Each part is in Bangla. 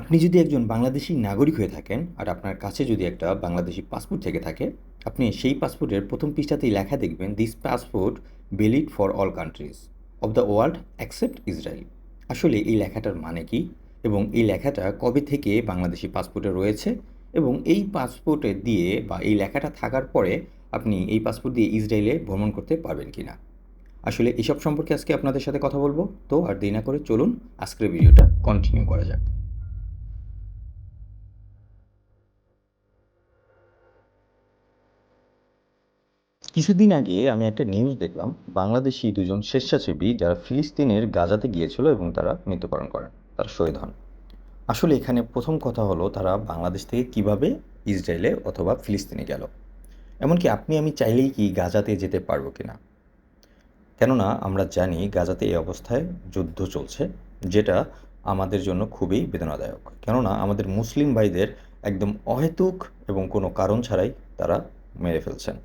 আপনি যদি একজন বাংলাদেশী নাগরিক হয়ে থাকেন আর আপনার কাছে যদি একটা বাংলাদেশি পাসপোর্ট থেকে থাকে, আপনি সেই পাসপোর্টের প্রথম পৃষ্ঠাতেই লেখা দেখবেন this passport valid for all countries of the world accept Israel আসলে এই লেখাটার মানে কি? এবং এই লেখাটা কবে থেকে বাংলাদেশি পাসপোর্টে রয়েছে? এবং এই পাসপোর্টে দিয়ে বা এই লেখাটা থাকার পরে আপনি এই পাসপোর্ট দিয়ে ইসরায়েলে ভ্রমণ করতে পারবেন কি না আসলে এসব সম্পর্কে আজকে আপনাদের সাথে কথা বলব। তো আর দেরি না করে চলুন, আজকের ভিডিওটা কন্টিনিউ করা যাক। কিছুদিন আগে আমি একটা নিউজ দেখলাম, বাংলাদেশি দুজন স্বেচ্ছাসেবী যারা ফিলিস্তিনের গাজাতে গিয়েছিল এবং তারা মৃত্যুবরণ করেন, তারা শহীদ হন। আসলে এখানে প্রথম কথা হলো তারা বাংলাদেশ থেকে কীভাবে ইসরায়েলে অথবা ফিলিস্তিনে গেল। এমনকি আপনি, আমি চাইলেই কি গাজাতে যেতে পারব কি না কেননা আমরা জানি গাজাতে এই অবস্থায় যুদ্ধ চলছে, যেটা আমাদের জন্য খুবই বেদনাদায়ক। কেননা আমাদের মুসলিম ভাইদের একদম অহেতুক এবং কোনো কারণ ছাড়াই তারা মেরে ফেলছেন।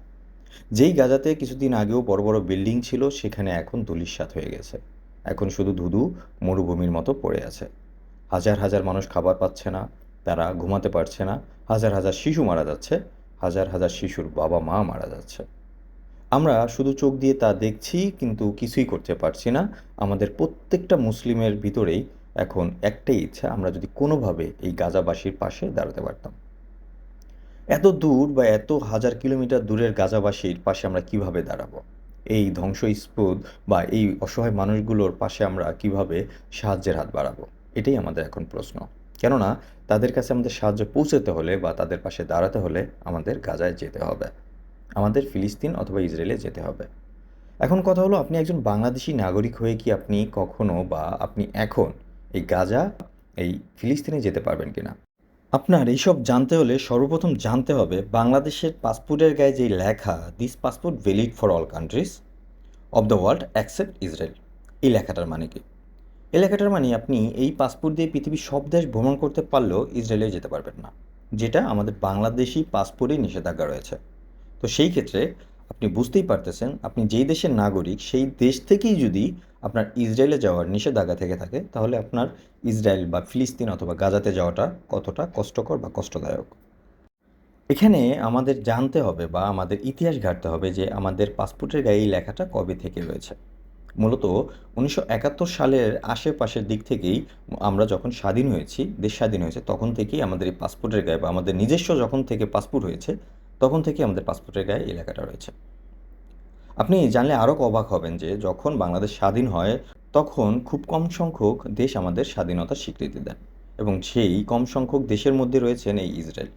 যেই গাজাতে কিছুদিন আগেও বড় বড় বিল্ডিং ছিল, সেখানে এখন ধূলিসাৎ হয়ে গেছে। এখন শুধু ধুধু, মরুভূমির মতো পড়ে আছে। হাজার হাজার মানুষ খাবার পাচ্ছে না, তারা ঘুমাতে পারছে না, হাজার হাজার শিশু মারা যাচ্ছে, হাজার হাজার শিশুর বাবা মা মারা যাচ্ছে। আমরা শুধু চোখ দিয়ে তা দেখছি, কিন্তু কিছুই করতে পারছি না। আমাদের প্রত্যেকটা মুসলিমের ভিতরেই এখন একটাই ইচ্ছা, আমরা যদি কোনোভাবে এই গাজাবাসীর পাশে দাঁড়াতে পারতাম। এত দূর বা এত হাজার কিলোমিটার দূরের গাজাবাসীর পাশে আমরা কীভাবে দাঁড়াবো? এই ধ্বংসস্পদ বা এই অসহায় মানুষগুলোর পাশে আমরা কীভাবে সাহায্যের হাত বাড়াবো? এটাই আমাদের এখন প্রশ্ন। কেননা, তাদের কাছে আমাদের সাহায্য পৌঁছাতে হলে বা তাদের পাশে দাঁড়াতে হলে আমাদের গাজায় যেতে হবে। আমাদের ফিলিস্তিন অথবা ইসরায়েলে যেতে হবে। এখন কথা হলো, আপনি একজন বাংলাদেশি নাগরিক হয়ে কি আপনি কখনো বা আপনি এখন এই গাজা, এই ফিলিস্তিনে যেতে পারবেন কিনা? আপনার এইসব জানতে হলে সর্বপ্রথম জানতে হবে বাংলাদেশের পাসপোর্টের গায়ে যে লেখা this passport valid for all countries of the world accept Israel এই লেখাটার মানে কি? এই লেখাটার মানে আপনি এই পাসপোর্ট দিয়ে পৃথিবীর সব দেশ ভ্রমণ করতে পারলেও ইসরায়েলে যেতে পারবেন না, যেটা আমাদের বাংলাদেশি পাসপোর্টেই নিষেধাজ্ঞা রয়েছে। তো সেই ক্ষেত্রে আপনি বুঝতেই পারতেছেন, আপনি যেই দেশের নাগরিক, সেই দেশ থেকেই যদি আপনার ইসরায়েলে যাওয়ার নিষেধাজ্ঞা থেকে থাকে, তাহলে আপনার ইসরায়েল বা ফিলিস্তিন অথবা গাজাতে যাওয়াটা কতটা কষ্টকর বা কষ্টদায়ক? এখানে আমাদের জানতে হবে বা আমাদের ইতিহাস ঘাটতে হবে যে আমাদের পাসপোর্টের গায়ে এই লেখাটা কবে থেকে রয়েছে। মূলত উনিশশো একাত্তর সালের আশেপাশের দিক থেকেই আমরা যখন স্বাধীন হয়েছি, দেশ স্বাধীন হয়েছে, তখন থেকেই আমাদের এই পাসপোর্টের গায়ে বা আমাদের নিজস্ব যখন থেকে পাসপোর্ট হয়েছে তখন থেকে আমাদের পাসপোর্টের গায়ে এই লেখাটা রয়েছে। আপনি জানলে আরও অবাক হবেন যে যখন বাংলাদেশ স্বাধীন হয় তখন খুব কম সংখ্যক দেশ আমাদের স্বাধীনতার স্বীকৃতি দেন এবং সেই কম সংখ্যক দেশের মধ্যে রয়েছেন এই ইসরায়েল।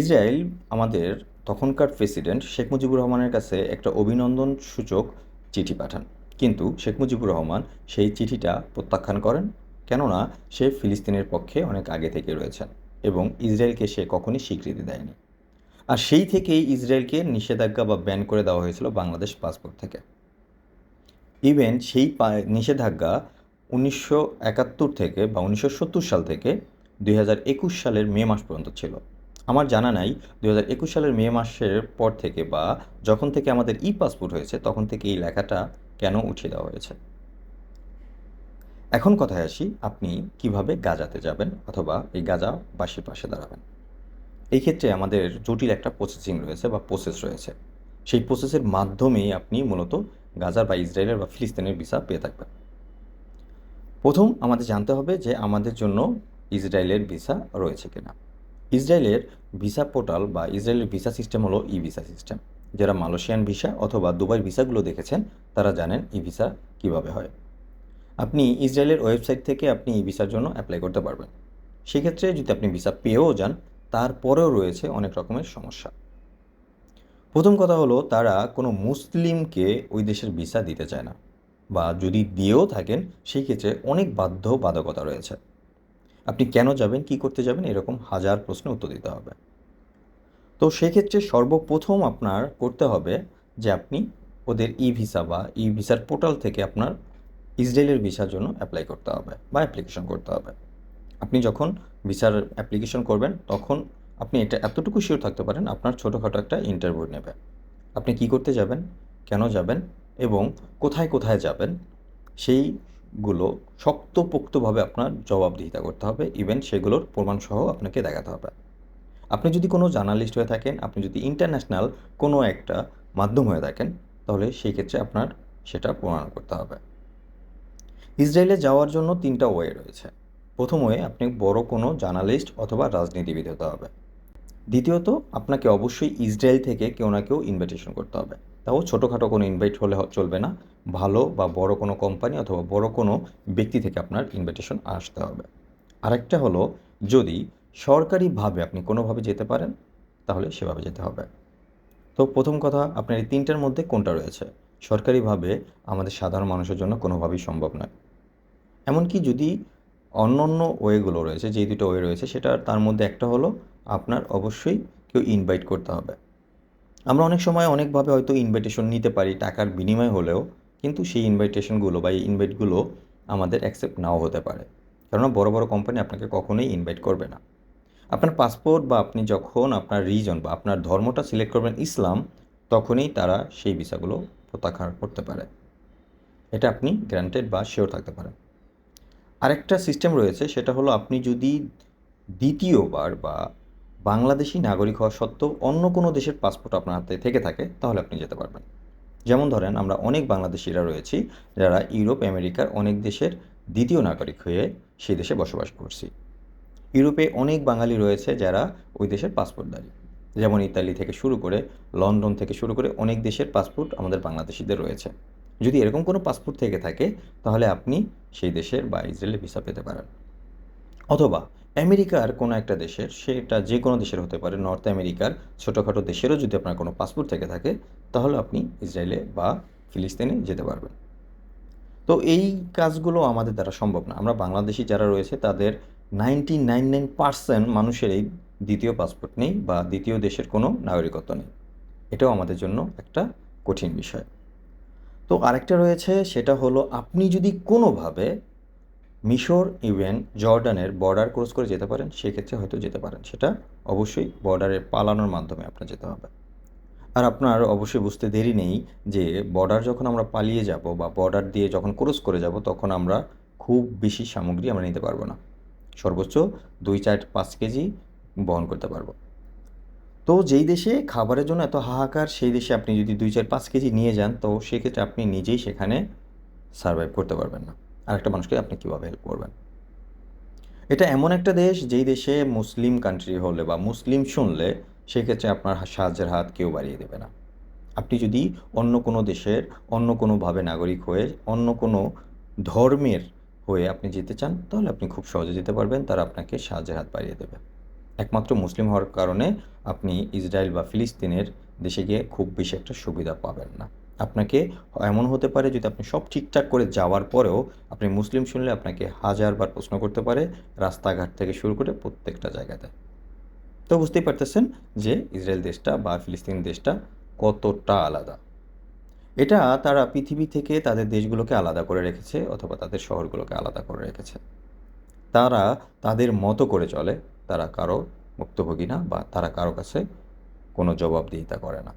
ইসরায়েল আমাদের তখনকার প্রেসিডেন্ট শেখ মুজিবুর রহমানের কাছে একটা অভিনন্দন সূচক চিঠি পাঠান। কিন্তু শেখ মুজিবুর রহমান সেই চিঠিটা প্রত্যাখ্যান করেন, কেননা সে ফিলিস্তিনের পক্ষে অনেক আগে থেকে রয়েছেন এবং ইসরায়েলকে সে কখনই স্বীকৃতি দেয়নি। আর সেই থেকেই ইসরায়েলকে নিষেধাজ্ঞা বা ব্যান করে দেওয়া হয়েছিল বাংলাদেশ পাসপোর্ট থেকে। ইভেন সেই নিষেধাজ্ঞা উনিশশো একাত্তর থেকে বা উনিশশো সত্তর সাল থেকে দুই হাজার একুশ সালের মে মাস পর্যন্ত ছিল। আমার জানা নাই দুই হাজার একুশ সালের মে মাসের পর থেকে বা যখন থেকে আমাদের ই পাসপোর্ট হয়েছে, তখন থেকে এই লেখাটা কেন উঠিয়ে দেওয়া হয়েছে? এখন কথায় আসি, আপনি কীভাবে গাজাতে যাবেন অথবা এই গাজাবাসীর পাশে দাঁড়াবেন। এই ক্ষেত্রে আমাদের জটিল একটা প্রসেসিং রয়েছে বা প্রসেস রয়েছে। সেই প্রসেসের মাধ্যমেই আপনি মূলত গাজার বা ইসরায়েলের বা ফিলিস্তিনের ভিসা পেয়ে থাকবেন। প্রথম আমাদের জানতে হবে যে আমাদের জন্য ইসরায়েলের ভিসা রয়েছে কিনা। ইসরায়েলের ভিসা পোর্টাল বা ইসরায়েলের ভিসা সিস্টেম হলো ই ভিসা সিস্টেম। যারা মালয়েশিয়ান ভিসা অথবা দুবাইয়ের ভিসাগুলো দেখেছেন, তারা জানেন ই ভিসা কীভাবে হয়। আপনি ইসরায়েলের ওয়েবসাইট থেকে আপনি ই ভিসার জন্য অ্যাপ্লাই করতে পারবেন। সেক্ষেত্রে যদি আপনি ভিসা পেয়েও যান, তারপরেও রয়েছে অনেক রকমের সমস্যা। প্রথম কথা হলো, তারা কোনো মুসলিমকে ওই দেশের ভিসা দিতে চায় না বা যদি দিয়েও থাকেন সেই ক্ষেত্রে অনেক বাধ্য বাধকতা রয়েছে। আপনি কেন যাবেন, কি করতে যাবেন, এরকম হাজার প্রশ্নের উত্তর দিতে হবে। তো সেক্ষেত্রে সর্বপ্রথম আপনার করতে হবে যে আপনি ওদের ই ভিসা বা ই ভিসার পোর্টাল থেকে আপনার ইসরায়েলের ভিসার জন্য অ্যাপ্লাই করতে হবে বা অ্যাপ্লিকেশন করতে হবে। আপনি যখন ভিসার অ্যাপ্লিকেশন করবেন, তখন আপনি এটা এতটুকু শিওর থাকতে পারেন আপনার ছোটোখাটো একটা ইন্টারভিউ নেবে। আপনি কি করতে যাবেন, কেন যাবেন এবং কোথায় কোথায় যাবেন, সেইগুলো শক্তপোক্তভাবে আপনার জবাবদিহিতা করতে হবে। ইভেন সেগুলোর প্রমাণসহ আপনাকে দেখাতে হবে। আপনি যদি কোনো জার্নালিস্ট হয়ে থাকেন, আপনি যদি ইন্টারন্যাশনাল কোনো একটা মাধ্যম হয়ে থাকেন, তাহলে সেই ক্ষেত্রে আপনার সেটা প্রমাণ করতে হবে। ইসরায়েলে যাওয়ার জন্য তিনটা ওয়ে রয়েছে। প্রথম ওয়ে, আপনি বড় কোনো জার্নালিস্ট অথবা রাজনীতিবিদ হতে হবে। দ্বিতীয়ত, আপনাকে অবশ্যই ইসরায়েল থেকে কেউ না কেউ ইনভাইটেশন করতে হবে। তাও ছোটোখাটো কোনো ইনভাইট হলে চলবে না। ভালো বা বড় কোনো কোম্পানি অথবা বড় কোনো ব্যক্তি থেকে আপনার ইনভাইটেশন আসতে হবে। আরেকটা হলো, যদি সরকারিভাবে আপনি কোনোভাবে যেতে পারেন, তাহলে সেভাবে যেতে হবে। তো প্রথম কথা, আপনার এই তিনটার মধ্যে কোনটা রয়েছে? সরকারিভাবে আমাদের সাধারণ মানুষের জন্য কোনোভাবেই সম্ভব নয়। এমনকি যদি অন্য অন্য ওয়েগুলো রয়েছে যেই দুটো ওয়ে রয়েছে, সেটা তার মধ্যে একটা হলো, আপনার অবশ্যই কেউ ইনভাইট করতে হবে। আমরা অনেক সময় অনেকভাবে হয়তো ইনভাইটেশন নিতে পারি টাকার বিনিময় হলেও, কিন্তু সেই ইনভাইটেশনগুলো বা এই ইনভাইটগুলো আমাদের অ্যাকসেপ্ট নাও হতে পারে। কেননা বড় বড় কোম্পানি আপনাকে কখনোই ইনভাইট করবে না। আপনার পাসপোর্ট বা আপনি যখন আপনার রিজন বা আপনার ধর্মটা সিলেক্ট করবেন ইসলাম, তখনই তারা সেই ভিসাগুলো প্রত্যাখ্যান করতে পারে। এটা আপনি গ্রান্টেড বা শিওর থাকতে পারেন। আরেকটা সিস্টেম রয়েছে, সেটা হলো আপনি যদি দ্বিতীয়বার বা বাংলাদেশি নাগরিক হওয়া সত্ত্বেও অন্য কোনো দেশের পাসপোর্ট আপনার হাতে থেকে থাকে, তাহলে আপনি যেতে পারবেন। যেমন ধরেন, আমরা অনেক বাংলাদেশিরা রয়েছি, যারা ইউরোপ, আমেরিকার অনেক দেশের দ্বিতীয় নাগরিক হয়ে সেই দেশে বসবাস করছি। ইউরোপে অনেক বাঙালি রয়েছে যারা ওই দেশের পাসপোর্টধারী। যেমন ইতালি থেকে শুরু করে লন্ডন থেকে শুরু করে অনেক দেশের পাসপোর্ট আমাদের বাংলাদেশিদের রয়েছে। যদি এরকম কোনো পাসপোর্ট থেকে থাকে, তাহলে আপনি সেই দেশের বা ইসরায়েলের ভিসা পেতে পারেন। অথবা আমেরিকার কোনো একটা দেশের, সেটা যে কোনো দেশের হতে পারে, নর্থ আমেরিকার ছোটোখাটো দেশেরও যদি আপনার কোনো পাসপোর্ট থেকে থাকে, তাহলে আপনি ইসরায়েলে বা ফিলিস্তিনে যেতে পারবেন। তো এই কাজগুলো আমাদের দ্বারা সম্ভব না। আমরা বাংলাদেশি যারা রয়েছে, তাদের নাইনটি নাইন নাইন পার্সেন্ট মানুষেরই দ্বিতীয় পাসপোর্ট নেই বা দ্বিতীয় দেশের কোনো নাগরিকত্ব নেই। এটাও আমাদের জন্য একটা কঠিন বিষয়। তো আরেকটা রয়েছে, সেটা হলো আপনি যদি কোনোভাবে মিশর ইভেন জর্ডানের বর্ডার ক্রস করে যেতে পারেন, সেক্ষেত্রে হয়তো যেতে পারেন। সেটা অবশ্যই বর্ডারে পালানোর মাধ্যমে আপনার যেতে হবে। আর আপনার অবশ্যই বুঝতে দেরি নেই যে বর্ডার যখন আমরা পালিয়ে যাব বা বর্ডার দিয়ে যখন ক্রস করে যাব, তখন আমরা খুব বেশি সামগ্রী আমরা নিতে পারব না। সর্বোচ্চ দুই চার পাঁচ কেজি বহন করতে পারব। তো যেই দেশে খাবারের জন্য এত হাহাকার, সেই দেশে আপনি যদি দুই চার পাঁচ কেজি নিয়ে যান, তো সেক্ষেত্রে আপনি নিজেই সেখানে সার্ভাইভ করতে পারবেন না। আরেকটা মানুষকে আপনি কীভাবে হেল্প করবেন? এটা এমন একটা দেশ যেই দেশে মুসলিম কান্ট্রি হলে বা মুসলিম শুনলে সেক্ষেত্রে আপনার সাহায্যের হাত কেউ বাড়িয়ে দেবে না। আপনি যদি অন্য কোনো দেশের, অন্য কোনোভাবে নাগরিক হয়ে অন্য কোনো ধর্মের হয়ে আপনি যেতে চান, তাহলে আপনি খুব সহজে যেতে পারবেন। তারা আপনাকে সাহায্যের হাত বাড়িয়ে দেবে। একমাত্র মুসলিম হওয়ার কারণে আপনি ইসরায়েল বা ফিলিস্তিনের দেশে গিয়ে খুব বেশি একটা সুবিধা পাবেন না। আপনাকে এমন হতে পারে যদি আপনি সব ঠিকঠাক করে যাওয়ার পরেও আপনি মুসলিম শুনলে আপনাকে হাজারবার প্রশ্ন করতে পারে, রাস্তাঘাট থেকে শুরু করে প্রত্যেকটা জায়গাতে। তো বুঝতেই পারতেছেন যে ইসরায়েল দেশটা বা ফিলিস্তিন দেশটা কতটা আলাদা। এটা তারা পৃথিবী থেকে তাদের দেশগুলোকে আলাদা করে রেখেছে অথবা তাদের শহরগুলোকে আলাদা করে রেখেছে। তারা তাদের মতো করে চলে, তারা কারও মুক্তভোগী না বা তারা কারও কাছে কোনো জবাবদিহিতা করে না।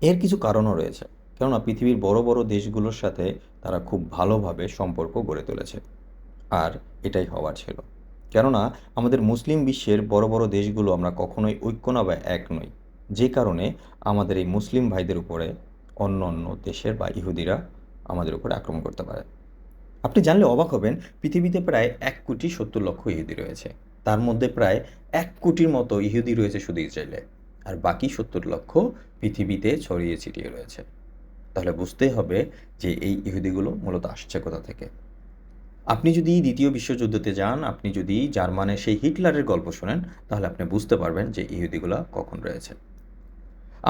এর কিছু কারণও রয়েছে, কেননা পৃথিবীর বড় বড় দেশগুলোর সাথে তারা খুব ভালোভাবে সম্পর্ক গড়ে তুলেছে, আর এটাই হওয়ার ছিল। কেননা আমাদের মুসলিম বিশ্বের বড় বড় দেশগুলো আমরা কখনোই ঐক্য না বা এক নই। যে কারণে আমাদের এই মুসলিম ভাইদের উপরে অন্য অন্য দেশের বা ইহুদিরা আমাদের উপরে আক্রমণ করতে পারে। আপনি জানলে অবাক হবেন, পৃথিবীতে প্রায় এক কোটি সত্তর লক্ষ ইহুদি রয়েছে। তার মধ্যে প্রায় এক কোটির মতো ইহুদি রয়েছে শুধু ইসরায়েলে। আর বাকি সত্তর লক্ষ পৃথিবীতে ছড়িয়ে ছিটিয়ে রয়েছে। তাহলে বুঝতে হবে যে এই ইহুদিগুলো মূলত আসছে কোথা থেকে। আপনি যদি দ্বিতীয় বিশ্বযুদ্ধতে যান, আপনি যদি জার্মানের সেই হিটলারের গল্প শোনেন, তাহলে আপনি বুঝতে পারবেন যে ইহুদিগুলা কখন রয়েছে।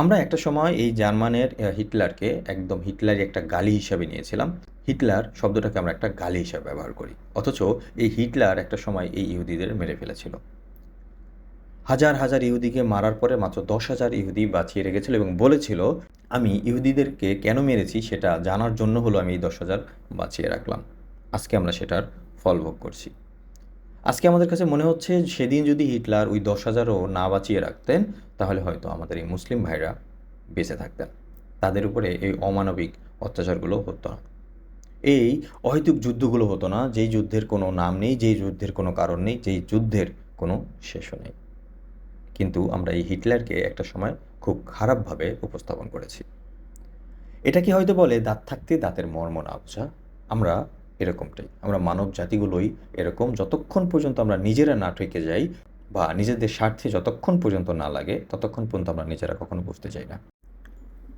আমরা একটা সময় এই জার্মানের হিটলারকে একদম হিটলারই একটা গালি হিসাবে নিয়েছিলাম। হিটলার শব্দটাকে আমরা একটা গালি হিসাবে ব্যবহার করি। অথচ এই হিটলার একটা সময় এই ইহুদিদের মেরে ফেলেছিল। হাজার হাজার ইহুদিকে মারার পরে মাত্র দশ হাজার ইহুদি বাঁচিয়ে রেখেছিল এবং বলেছিল, আমি ইহুদিদেরকে কেন মেরেছি সেটা জানার জন্য হলো আমি এই দশ হাজার বাঁচিয়ে রাখলাম। আজকে আমরা সেটার ফল ভোগ করছি। আজকে আমাদের কাছে মনে হচ্ছে সেদিন যদি হিটলার ওই দশ হাজারও না বাঁচিয়ে রাখতেন, তাহলে হয়তো আমাদের এই মুসলিম ভাইরা বেঁচে থাকতেন। তাদের উপরে এই অমানবিক অত্যাচারগুলো হতো না। এই অহেতুক যুদ্ধগুলো হতো না, যেই যুদ্ধের কোনো নাম নেই, যেই যুদ্ধের কোনো কারণ নেই, যেই যুদ্ধের কোনো শেষও নেই। কিন্তু আমরা এই হিটলারকে একটা সময় খুব খারাপভাবে উপস্থাপন করেছি। এটা কি হয়তো বলে, দাঁত থাকতে দাঁতের মর্ম না বোঝা আমরা এরকমটাই। আমরা মানব জাতিগুলোই এরকম। যতক্ষণ পর্যন্ত আমরা নিজেরা না ঠেকে যাই বা নিজেদের স্বার্থে যতক্ষণ পর্যন্ত না লাগে, ততক্ষণ পর্যন্ত আমরা নিজেরা কখনো বুঝতে চাই না।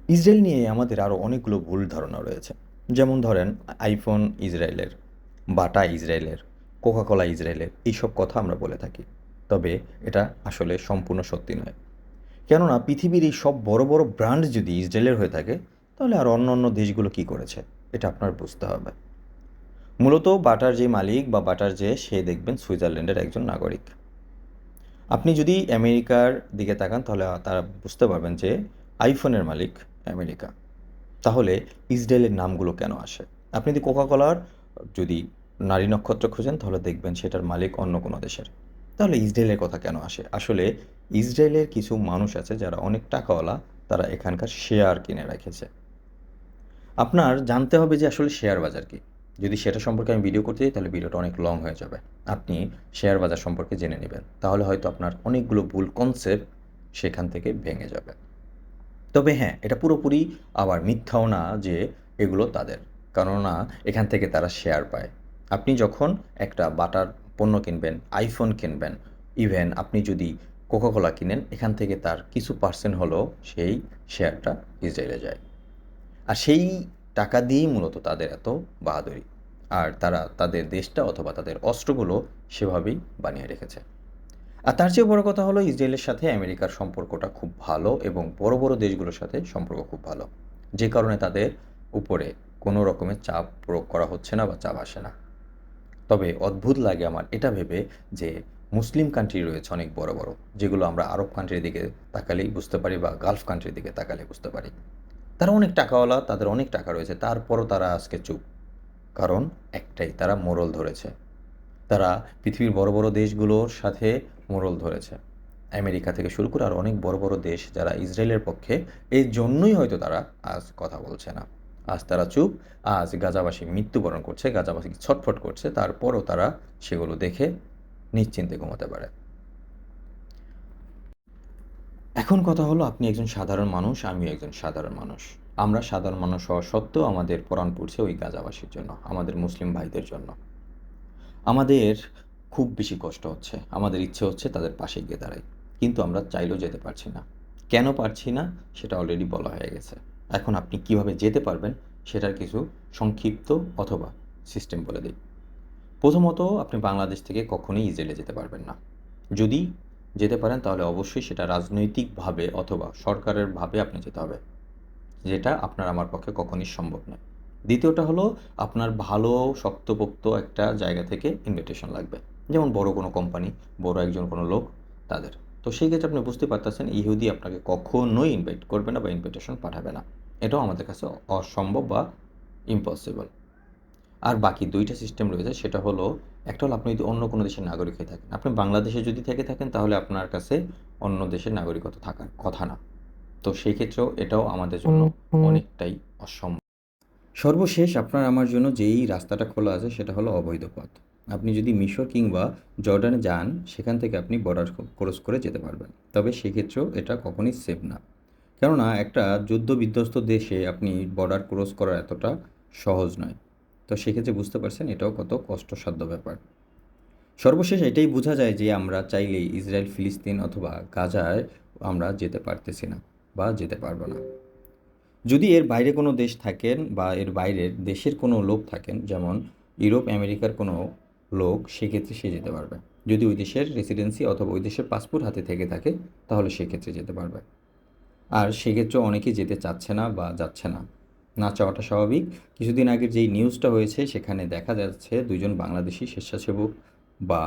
ইসরায়েল নিয়ে আমাদের আরও অনেকগুলো ভুল ধারণা রয়েছে। যেমন ধরেন, আইফোন ইসরায়েলের, বাটা ইসরায়েলের, কোকাকোলা ইসরায়েলের, এইসব কথা আমরা বলে থাকি। তবে এটা আসলে সম্পূর্ণ সত্যি নয়। কেননা পৃথিবীর এই সব বড় বড় ব্র্যান্ড যদি ইসরায়েলের হয়ে থাকে, তাহলে আর অন্য অন্য দেশগুলো কি করেছে? এটা আপনার বুঝতে হবে। মূলত বাটার যে মালিক বা বাটার যে সে দেখবেন সুইজারল্যান্ডের একজন নাগরিক। আপনি যদি আমেরিকার দিকে তাকান তাহলে তারা বুঝতে পারবেন যে আইফোনের মালিক আমেরিকা। তাহলে ইসরায়েলের নামগুলো কেন আসে? আপনি যদি কোকাকোলার যদি নারী নক্ষত্র খোঁজেন তাহলে দেখবেন সেটার মালিক অন্য কোনো দেশের। তাহলে ইসরায়েলের কথা কেন আসে? আসলে ইসরায়েলের কিছু মানুষ আছে যারা অনেক টাকাওয়ালা, তারা এখানকার শেয়ার কিনে রেখেছে। আপনার জানতে হবে যে আসলে শেয়ার বাজার কি? যদি সেটা সম্পর্কে আমি ভিডিও করতে যাই, তাহলে ভিডিওটা অনেক লং হয়ে যাবে। আপনি শেয়ার বাজার সম্পর্কে জেনে নেবেন। তাহলে হয়তো আপনার অনেকগুলো ভুল কনসেপ্ট সেখান থেকে ভেঙে যাবে। তবে হ্যাঁ এটা পুরোপুরি আবার মিথ্যাও না যে এগুলো তাদের। কেননা এখান থেকে তারা শেয়ার পায়। আপনি যখন একটা বাটার পণ্য কিনবেন আইফোন কিনবেন ইভেন আপনি যদি কোকাকোলা কিনেন, এখান থেকে তার কিছু পার্সেন্ট হলেও সেই শেয়ারটা ইসরায়েলে যায়। আর সেই টাকা দিয়েই মূলত তাদের এত বাহাদুরি। আর তারা তাদের দেশটা অথবা তাদের অস্ত্রগুলো সেভাবেই বানিয়ে রেখেছে। আর তার চেয়ে বড় কথা হলো ইসরায়েলের সাথে আমেরিকার সম্পর্কটা খুব ভালো এবং বড় বড় দেশগুলোর সাথে সম্পর্ক খুব ভালো। যে কারণে তাদের উপরে কোনো রকমের চাপ প্রয়োগ করা হচ্ছে না বা চাপ আসে না। তবে অদ্ভুত লাগে আমার এটা ভেবে যে মুসলিম কান্ট্রি রয়েছে অনেক বড় বড়, যেগুলো আমরা আরব কান্ট্রির দিকে তাকালেই বুঝতে পারি বা গালফ কান্ট্রির দিকে তাকালে বুঝতে পারি। তারা অনেক টাকাওয়ালা, তাদের অনেক টাকা রয়েছে, তারপরও তারা আজকে চুপ। কারণ একটাই, তারা মোরল ধরেছে। তারা পৃথিবীর বড় বড় দেশগুলোর সাথে মোরল ধরেছে। আমেরিকা থেকে শুরু করে আর অনেক বড় বড় দেশ যারা ইসরায়েলের পক্ষে এই জন্যই হয়তো তারা আজ কথা বলছে না। আজ তারা চুপ, আজ গাজাবাসী মৃত্যুবরণ করছে, গাজাবাসী ছটফট করছে, তারপরও তারা সেগুলো দেখে নিশ্চিন্তে ঘুমাতে পারে। এখন কথা হলো আপনি একজন সাধারণ মানুষ, আমিও একজন সাধারণ মানুষ। আমরা সাধারণ মানুষ হওয়া সত্ত্বেও আমাদের পরাণ পড়ছে ওই গাজাবাসীর জন্য, আমাদের মুসলিম ভাইদের জন্য। আমাদের খুব বেশি কষ্ট হচ্ছে, আমাদের ইচ্ছে হচ্ছে তাদের পাশে গিয়ে দাঁড়াই। কিন্তু আমরা চাইলেও যেতে পারছি না। কেন পারছি না? সেটা অলরেডি বলা হয়ে গেছে। এখন আপনি কীভাবে যেতে পারবেন সেটার কিছু সংক্ষিপ্ত অথবা সিস্টেম বলে দিই। প্রথমত, আপনি বাংলাদেশ থেকে কখনোই ইসরায়েলে যেতে পারবেন না। যদি যেতে পারেন, তাহলে অবশ্যই সেটা রাজনৈতিকভাবে অথবা সরকারের ভাবে আপনি যেতে হবে। যেটা আপনার আমার পক্ষে কখনই সম্ভব নয়। দ্বিতীয়টা হলো, আপনার ভালো শক্তপোক্ত একটা জায়গা থেকে ইনভিটেশন লাগবে। যেমন বড় কোনো কোম্পানি বড় একজন কোনো লোক, তাদের। তো সেই ক্ষেত্রে আপনি বুঝতে পারতেছেন, ইহুদি আপনাকে কখনোই ইনভাইট করবে না বা ইনভিটেশন পাঠাবে না। এটাও আমাদের কাছে অসম্ভব বা ইম্পসিবল আর বাকি দুইটা সিস্টেম রয়েছে সেটা হলো একটা হলো আপনি যদি অন্য কোনো দেশের নাগরিক হয়ে থাকেন। আপনি বাংলাদেশে যদি থেকে থাকেন তাহলে আপনার কাছে অন্য দেশের নাগরিকত্ব থাকার কথা না। তো সেই ক্ষেত্রেও এটাও আমাদের জন্য অনেকটাই অসম্ভব সর্বশেষ আপনার আমার জন্য যেই রাস্তাটা খোলা আছে সেটা হলো অবৈধ পথ। আপনি যদি মিশর কিংবা জর্ডানে যান সেখান থেকে আপনি বর্ডার ক্রস করে যেতে পারবেন। তবে সেক্ষেত্রেও এটা কখনই সেফ না। কেননা একটা যুদ্ধ বিধ্বস্ত দেশে আপনি বর্ডার ক্রস করা এতটা সহজ নয়। তো সেক্ষেত্রে বুঝতে পারছেন এটাও কত কষ্টসাধ্য ব্যাপার। সর্বশেষ এটাই বোঝা যায় যে আমরা চাইলেই ইসরায়েল, ফিলিস্তিন অথবা গাজায় আমরা যেতে পারতেছি না বা যেতে পারব না। যদি এর বাইরে কোনো দেশ থাকেন বা এর বাইরের দেশের কোনো লোক থাকেন, যেমন ইউরোপ, আমেরিকার কোনো লোক, সেক্ষেত্রে সে যেতে পারবে। যদি ওই দেশের রেসিডেন্সি অথবা ওই দেশের পাসপোর্ট হাতে থেকে থাকে, তাহলে সেক্ষেত্রে যেতে পারবে। আর সেক্ষেত্রে অনেকেই যেতে চাচ্ছে না বা যাচ্ছে না। না চাওয়াটা স্বাভাবিক। কিছুদিন আগের যেই নিউজটা হয়েছে, সেখানে দেখা যাচ্ছে দুজন বাংলাদেশি স্বেচ্ছাসেবক বা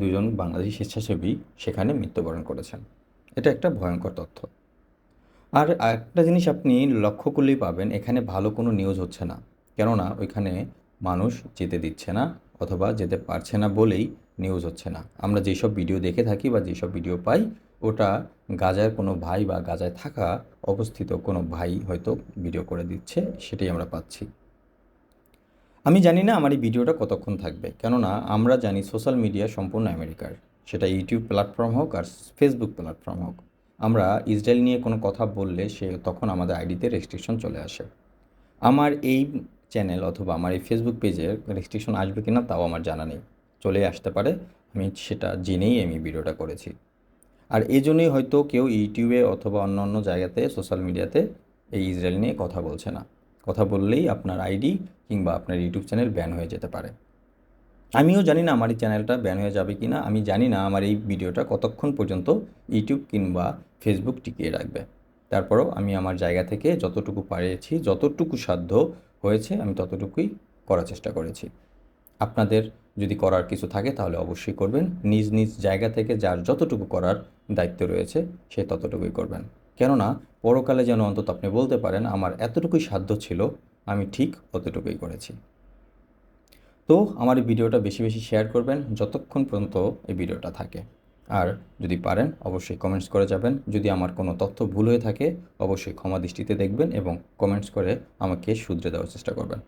দুজন বাংলাদেশি স্বেচ্ছাসেবী সেখানে মৃত্যুবরণ করেছেন। এটা একটা ভয়ঙ্কর তথ্য। আর একটা জিনিস আপনি লক্ষ্য করলেই পাবেন, এখানে ভালো কোনো নিউজ হচ্ছে না। কেননা ওইখানে মানুষ যেতে দিচ্ছে না অথবা যেতে পারছে না বলেই নিউজ হচ্ছে না। আমরা যেসব ভিডিও দেখে থাকি বা যেসব ভিডিও পাই ওটা গাজার কোনো ভাই বা গাজায় থাকা অবস্থিত কোনো ভাই হয়তো ভিডিও করে দিচ্ছে, সেটাই আমরা পাচ্ছি। আমি জানি না আমার এই ভিডিওটা কতক্ষণ থাকবে, কেননা আমরা জানি সোশ্যাল মিডিয়া সম্পূর্ণ আমেরিকার। সেটা ইউটিউব প্ল্যাটফর্ম হোক আর ফেসবুক প্ল্যাটফর্ম হোক। আমরা ইসরায়েল নিয়ে কোনো কথা বললে সে তখন আমাদের আইডিতে রেস্ট্রিকশন চলে আসে। আমার এই চ্যানেল অথবা আমার এই ফেসবুক পেজে রেস্ট্রিকশন আসবে কিনা তাও আমার জানা নেই। চলে আসতে পারে, আমি সেটা জেনেই আমি ভিডিওটা করেছি। আর এই জন্যই হয়তো কেউ ইউটিউবে অথবা অন্য অন্য জায়গাতে সোশ্যাল মিডিয়াতে এই ইসরায়েল নিয়ে কথা বলছে না। কথা বললেই আপনার আইডি কিংবা আপনার ইউটিউব চ্যানেল ব্যান হয়ে যেতে পারে। আমিও জানি না আমার এই চ্যানেলটা ব্যান হয়ে যাবে কি না আমি জানি না আমার এই ভিডিওটা কতক্ষণ পর্যন্ত ইউটিউব কিংবা ফেসবুক টিকিয়ে রাখবে। তারপরেও আমি আমার জায়গা থেকে যতটুকু পারিয়েছি, যতটুকু সাধ্য হয়েছে, আমি ততটুকুই করার চেষ্টা করেছি। আপনাদের যদি করার কিছু থাকে তাহলে অবশ্যই করবেন। নিজ নিজ জায়গা থেকে যার যতটুকু করার দায়িত্ব রয়েছে, সে ততটুকুই করবেন। কেননা, পরকালে যেন অন্তত আপনি বলতে পারেন, আমার এতটুকুই সাধ্য ছিল, আমি ঠিক অতটুকুই করেছি। তো আমার এই ভিডিওটা বেশি বেশি শেয়ার করবেন, যতক্ষণ পর্যন্ত এই ভিডিওটা থাকে। আর যদি পারেন, অবশ্যই কমেন্টস করে যাবেন। যদি আমার কোনো তথ্য ভুল হয়ে থাকে, অবশ্যই ক্ষমা দৃষ্টিতে দেখবেন এবং কমেন্টস করে আমাকে শুধরে দেওয়ার চেষ্টা করবেন।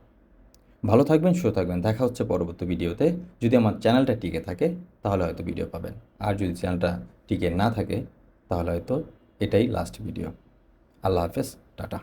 ভালো থাকবেন, সুস্থ থাকবেন। দেখা হচ্ছে পরবর্তী ভিডিওতে। যদি আমার চ্যানেলটা টিকে থাকে, তাহলে হয়তো ভিডিও পাবেন। আর যদি চ্যানেলটা টিকে না থাকে, তাহলে হয়তো এটাই লাস্ট ভিডিও আল্লাহ হাফেজ, টাটা।